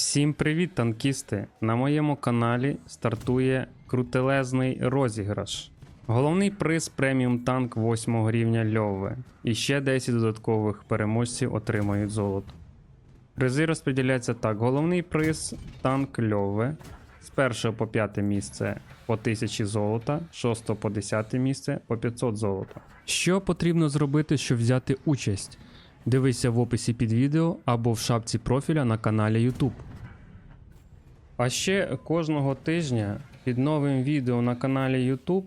Всім привіт, танкісти! На моєму каналі стартує крутелезний розіграш. Головний приз преміум танк 8 рівня Льове. І ще 10 додаткових переможців отримають золото. Призи розподіляються так: головний приз танк Льове. З 1 по 5 місце по 1000 золота, з 6 по 10 місце по 500 золота. Що потрібно зробити, щоб взяти участь? Дивися в описі під відео або в шапці профіля на каналі YouTube. А ще кожного тижня під новим відео на каналі YouTube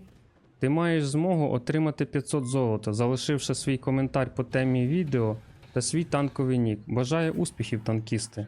ти маєш змогу отримати 500 золота, залишивши свій коментар по темі відео та свій танковий нік. Бажаю успіхів, танкісти!